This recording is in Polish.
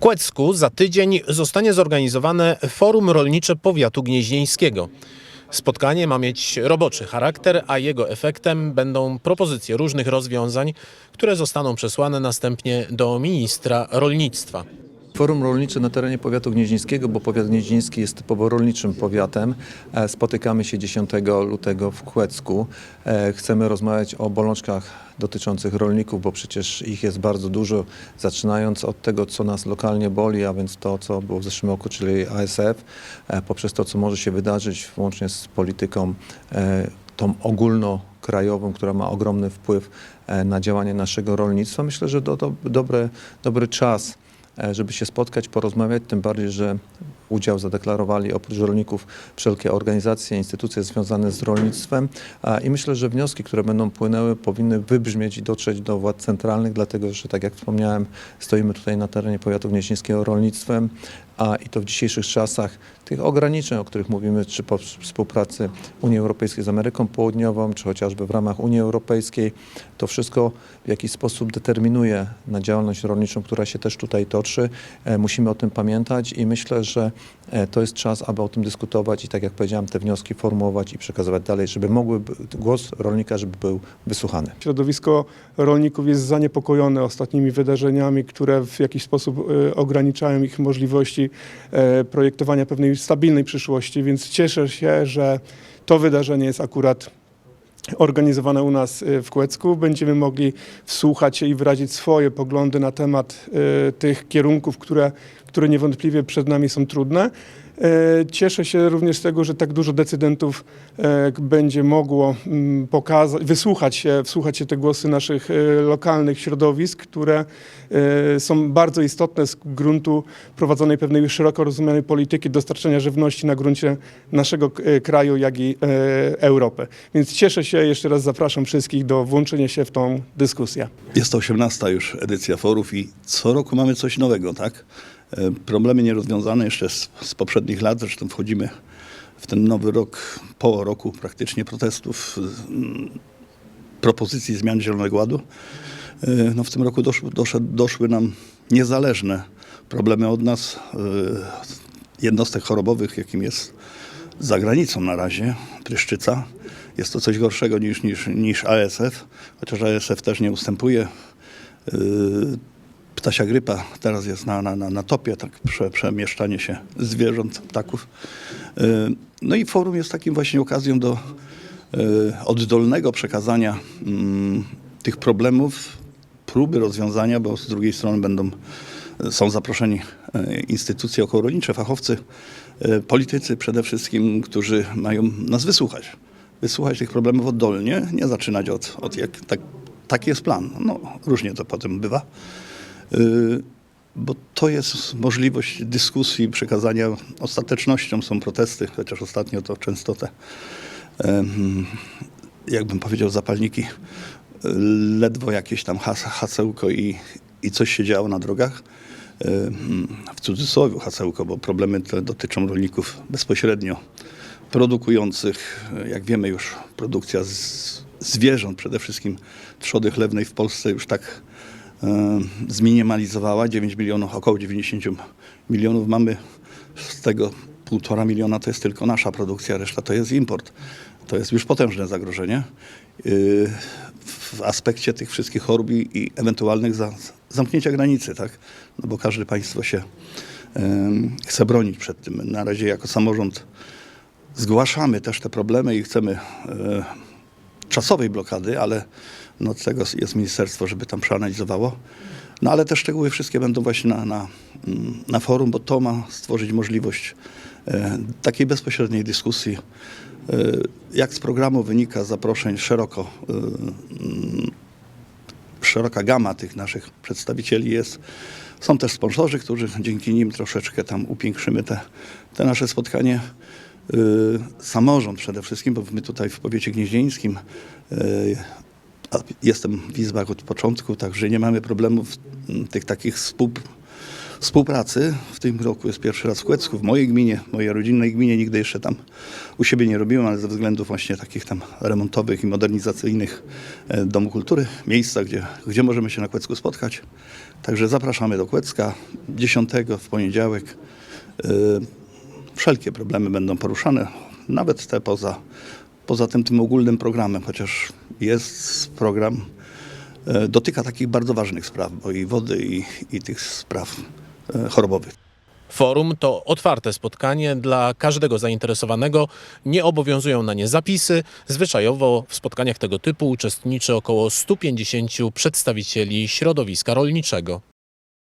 Kłecku za tydzień zostanie zorganizowane Forum Rolnicze Powiatu Gnieźnieńskiego. Spotkanie ma mieć roboczy charakter, a jego efektem będą propozycje różnych rozwiązań, które zostaną przesłane następnie do ministra rolnictwa. Forum rolnicze na terenie powiatu gnieźnieńskiego, bo powiat gnieźnieński jest typowo rolniczym powiatem. E, Spotykamy się 10 lutego w Kłecku. E, Chcemy rozmawiać o bolączkach dotyczących rolników, bo przecież ich jest bardzo dużo, zaczynając od tego, co nas lokalnie boli, a więc to, co było w zeszłym roku, czyli ASF, e, poprzez to, co może się wydarzyć włącznie z polityką tą ogólnokrajową, która ma ogromny wpływ na działanie naszego rolnictwa. Myślę, że to, dobry, dobry czas żeby się spotkać, porozmawiać, tym bardziej, że udział zadeklarowali oprócz rolników wszelkie organizacje, instytucje związane z rolnictwem. I myślę, że wnioski, które będą płynęły powinny wybrzmieć i dotrzeć do władz centralnych, dlatego że tak jak wspomniałem, stoimy tutaj na terenie powiatu gnieźnieńskiego rolnictwem, a i to w dzisiejszych czasach tych ograniczeń, o których mówimy, czy po współpracy Unii Europejskiej z Ameryką Południową, czy chociażby w ramach Unii Europejskiej, to wszystko w jakiś sposób determinuje na działalność rolniczą, która się też tutaj toczy. E, Musimy o tym pamiętać i myślę, że e, to jest czas, aby o tym dyskutować i tak jak powiedziałem, te wnioski formułować i przekazywać dalej, żeby mogły, głos rolnika, żeby był wysłuchany. Środowisko rolników jest zaniepokojone ostatnimi wydarzeniami, które w jakiś sposób e, ograniczają ich możliwości e, projektowania pewnej stabilnej przyszłości, więc cieszę się, że to wydarzenie jest akurat organizowane u nas e, w Kłecku. Będziemy mogli wsłuchać się i wyrazić swoje poglądy na temat e, tych kierunków, które, które niewątpliwie przed nami są trudne. E, Cieszę się również z tego, że tak dużo decydentów e, będzie mogło mm, pokazać, wysłuchać się, wsłuchać się te głosy naszych e, lokalnych środowisk, które są bardzo istotne z gruntu prowadzonej pewnej szeroko rozumianej polityki dostarczenia żywności na gruncie naszego kraju, jak i Europy. Więc cieszę się, jeszcze raz zapraszam wszystkich do włączenia się w tą dyskusję. Jest to 18 już edycja forów i co roku mamy coś nowego, tak? E, Problemy nierozwiązane jeszcze z, z poprzednich lat, zresztą wchodzimy w ten nowy rok, po roku praktycznie protestów, mm, propozycji zmian Zielonego Ładu. E, No w tym roku doszły, doszły nam niezależne problemy od nas, e, jednostek chorobowych, jakim jest za granicą na razie, pryszczyca. Jest to coś gorszego niż, niż, niż ASF, chociaż ASF też nie ustępuje. Ptasia grypa teraz jest na, na, na, na topie, tak prze, przemieszczanie się zwierząt, ptaków. Yy, No i forum jest takim właśnie okazją do yy, oddolnego przekazania mm, tych problemów, próby rozwiązania, bo z drugiej strony będą, są zaproszeni e, instytucje okołorolnicze, fachowcy, e, politycy przede wszystkim, którzy mają nas wysłuchać. Wysłuchać tych problemów oddolnie, nie zaczynać od, od jak, tak, taki jest plan. No, różnie to potem bywa. Y, Bo to jest możliwość dyskusji, przekazania ostatecznością. Są protesty, chociaż ostatnio to często te, jakbym powiedział, zapalniki, ledwo jakieś tam has, hasełko i, i coś się działo na drogach. W cudzysłowie hasełko, bo problemy te dotyczą rolników bezpośrednio produkujących, jak wiemy już, produkcja zwierząt, przede wszystkim trzody chlewnej w Polsce już tak zminimalizowała. 9 milionów, około 90 milionów mamy, z tego 1,5 miliona to jest tylko nasza produkcja, reszta to jest import. To jest już potężne zagrożenie y, w aspekcie tych wszystkich chorób i, ewentualnych za, zamknięcia granicy, tak? No bo każde państwo się em, chce bronić przed tym. Na razie jako samorząd zgłaszamy też te problemy i chcemy e, czasowej blokady, ale no, tego jest ministerstwo, żeby tam przeanalizowało. No ale te szczegóły wszystkie będą właśnie na, na, mm, na forum, bo to ma stworzyć możliwość e, takiej bezpośredniej dyskusji. E, jak z programu wynika zaproszeń szeroko, e, mm, szeroka gama tych naszych przedstawicieli jest. Są też sponsorzy, którzy dzięki nim troszeczkę tam upiększymy te, te nasze spotkanie. Yy, samorząd przede wszystkim, bo my tutaj w powiecie gnieźnieńskim a jestem w izbach od początku, także nie mamy problemów m, tych takich współ, współpracy. W tym roku jest pierwszy raz w Kłecku, w mojej gminie, mojej rodzinnej gminie. Nigdy jeszcze tam u siebie nie robiłem, ale ze względów właśnie takich tam remontowych i modernizacyjnych e, Domu Kultury, miejsca, gdzie, gdzie możemy się na Kłecku spotkać. Także zapraszamy do Kłecka 10 w poniedziałek. Wszelkie problemy będą poruszane, nawet te poza, poza tym, tym ogólnym programem, chociaż jest program, e, dotyka takich bardzo ważnych spraw, bo i wody, i, i tych spraw e, chorobowych. Forum to otwarte spotkanie dla każdego zainteresowanego. Nie obowiązują na nie zapisy. Zwyczajowo w spotkaniach tego typu uczestniczy około 150 przedstawicieli środowiska rolniczego.